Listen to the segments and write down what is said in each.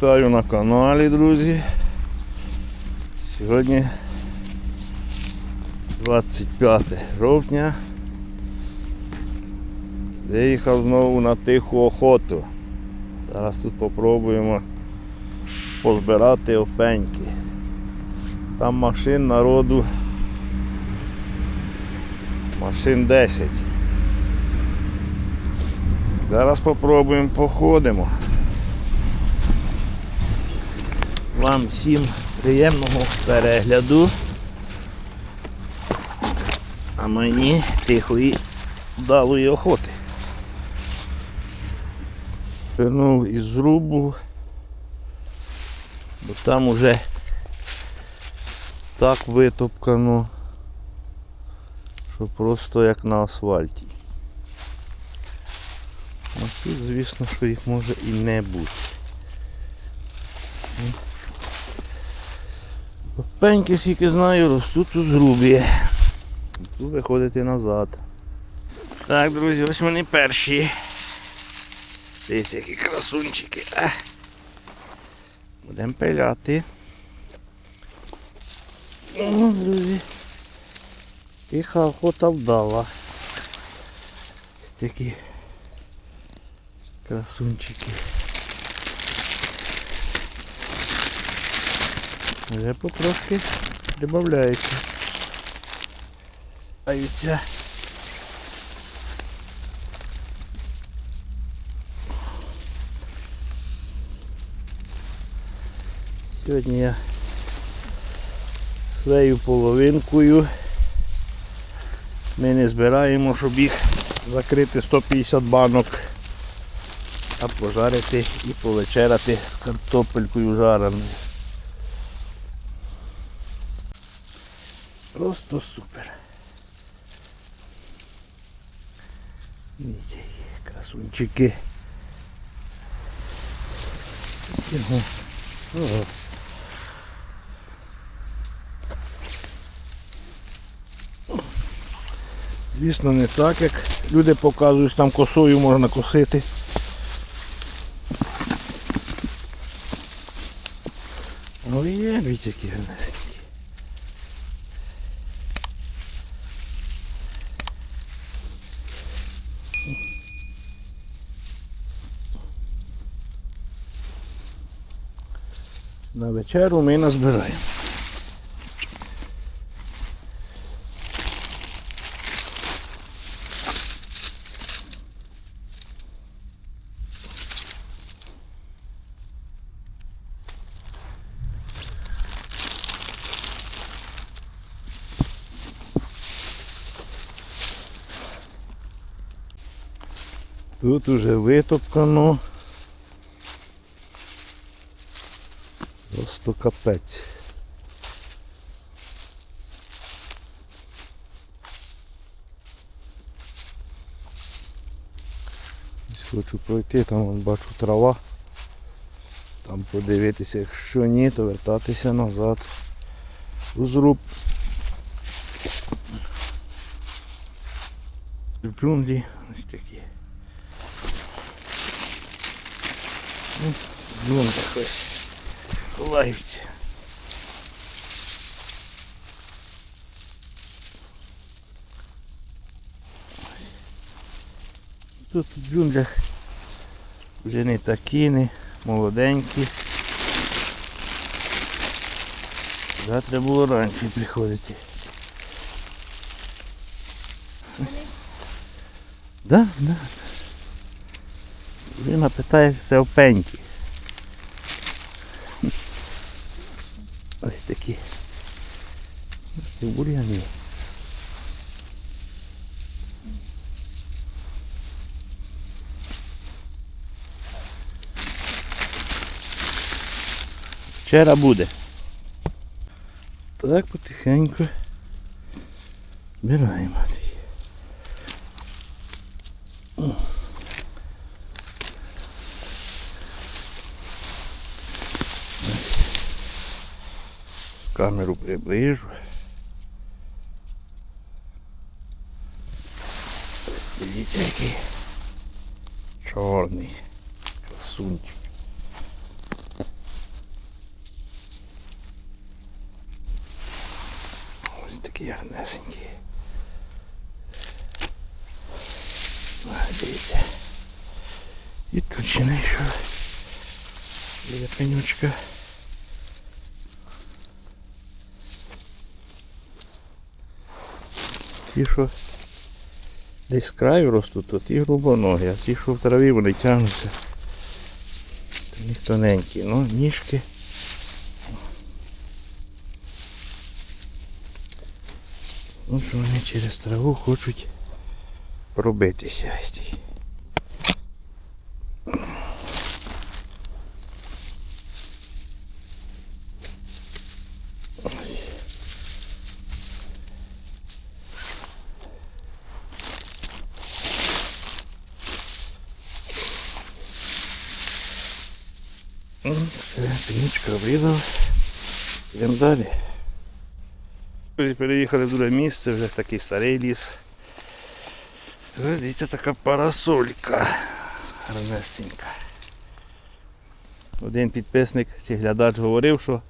Вітаю на каналі, друзі. Сьогодні 25 жовтня. Виїхав знову на тиху охоту. Зараз тут попробуємо позбирати опеньки. Там машин народу. Машин 10. Зараз попробуємо походимо. Вам всім приємного перегляду. А мені тихої вдалої охоти. Вернув із зрубу, бо там уже так витопкано, що просто як на асфальті. А тут, звісно, що їх може і не бути. Пеньки, скільки знаю, ростуть у зрубі. Тут виходити назад. Так, друзі, ось вони перші. Дивіться, які красунчики. Будемо пиляти. О, друзі. Тиха охота вдала. Ось такі красунчики. Вже потрошки додається. Аються. Сьогодні я своєю половинкою ми не збираємо, щоб їх закрити 150 банок, а пожарити і повечеряти з картопелькою жареною. Просто супер. Дивіться, красунчики. Ого. Звісно, не так, як люди показують, там косою можна косити. Ну є, дивіться, які гарнесенькі. На вечеру ми назбираємо. Тут уже витопкано. Просто капець. Хочу пройти, там бачу трава. Там подивитися, якщо ні, то вертатися назад у зруб. В джунглі ось такі. Ну, в джунглях. Тут в джунглях вже не такі, не молоденькі. Сюди треба було раніше приходити. Да, да. Людина питає все в пеньки. Ось такі. Ось такі бур'яни. Вчора буде. Так потихеньку збираємо. камеру приближу. видите який чорний красунчик. Ось такий гарнесенький. Дивіться. І тут ще не пенючка. Ті, що десь краю ростуть, то ті грубоногі, а ті, що в траві, вони тягнуться. То них тоненькі, ну, ніжки. Ну, що вони через траву хочуть пробитися. Ну, Все, пінічка обрізав. Йдемо далі. Переїхали в друге місце, вже такий старий ліс. Дивіться, така парасолька. Гарнесенька. Один підписник чи глядач говорив, що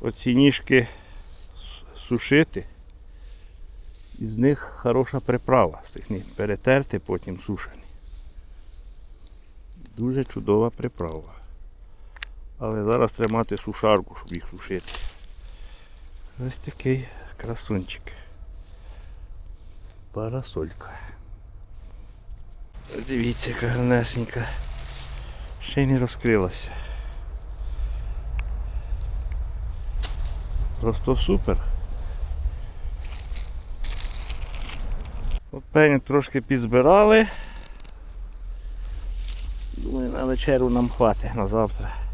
оці ніжки сушити. Із них хороша приправа. З ніг перетерти, потім сушені. Дуже чудова приправа. Але зараз треба мати сушарку, щоб їх сушити. Ось такий красунчик. Парасолька. Дивіться, яка гарнесенька. Ще й не розкрилася. Просто супер. От пеню трошки підзбирали. Думаю, на вечерю нам хватить на завтра.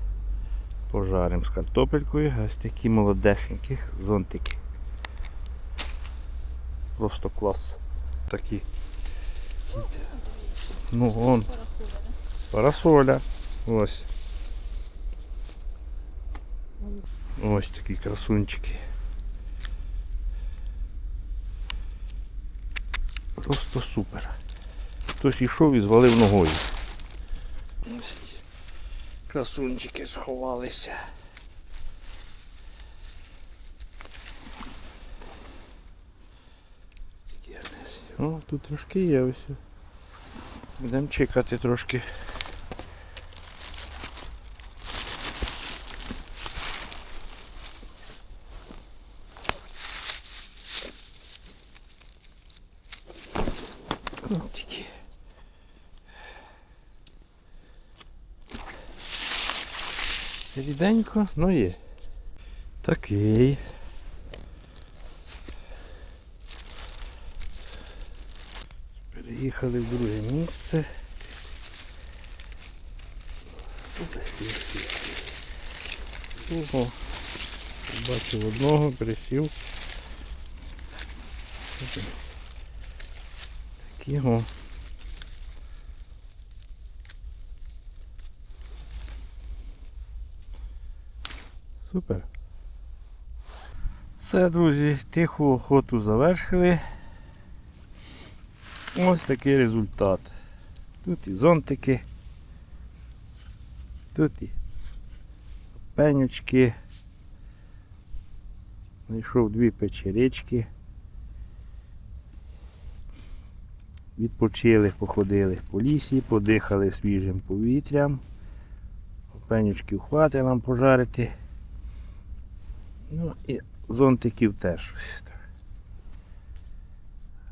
Пожаримо з картопелькою. Ось такі молодесенькі зонтики. Просто клас. Такі. Ну вон. Парасоля. Ось. Ось такі красунчики. Просто супер. Хтось йшов і звалив ногою. Красунчики сховалися. О, тут трошки є ось. Будемо чекати трошки. Ну, тільки. Ріденько, ну є. Такий. Переїхали в друге місце. Ого. Бачив одного, присів. Такі Супер. Все, друзі, тиху охоту завершили. Ось такий результат. Тут і зонтики, тут і пенючки. Знайшов дві печерички. Відпочили, походили по лісі, подихали свіжим повітрям. Пенючків хватить нам пожарити. Ну і зонтиків теж.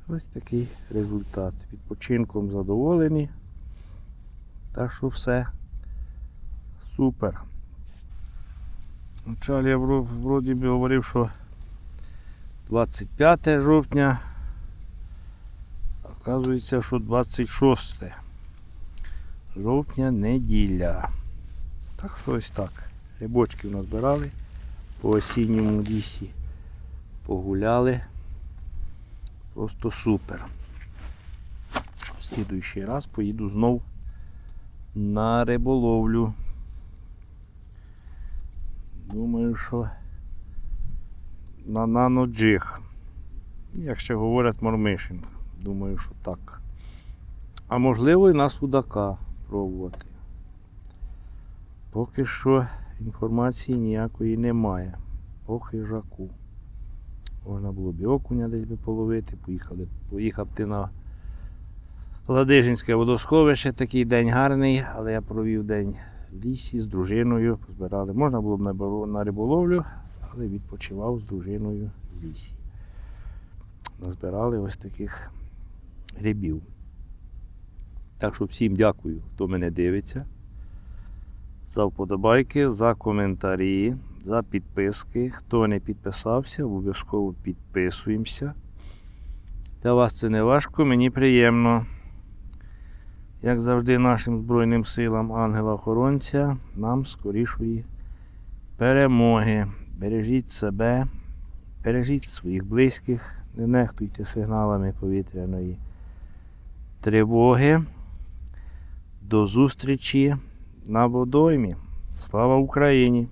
Ось. Такий результат. Відпочинком задоволені. Так що все супер. Вначалі я вроді би говорив, що 25 жовтня, оказується, що 26 жовтня неділя. Так що ось так. Рибочків назбирали по осінньому лісі. Погуляли. Просто супер. В слідуючий раз поїду знов на риболовлю. Думаю, що на наноджиг. Як ще говорять мормишин. Думаю, що так. А можливо і на судака пробувати. Поки що інформації ніякої немає по хижаку. Можна було б і окуня десь би половити, поїхали, поїхав ти на Ладижинське водосховище, такий день гарний, але я провів день в лісі з дружиною, позбирали. Можна було б на риболовлю, але відпочивав з дружиною в лісі. Назбирали ось таких грибів. Так що всім дякую, хто мене дивиться. За вподобайки, за коментарі, за підписки. Хто не підписався, обов'язково підписуємося. Для вас це не важко, мені приємно. Як завжди, нашим Збройним силам ангела-охоронця, нам скорішої перемоги. Бережіть себе, бережіть своїх близьких, не нехтуйте сигналами повітряної тривоги. До зустрічі на водоймі. Слава Україні!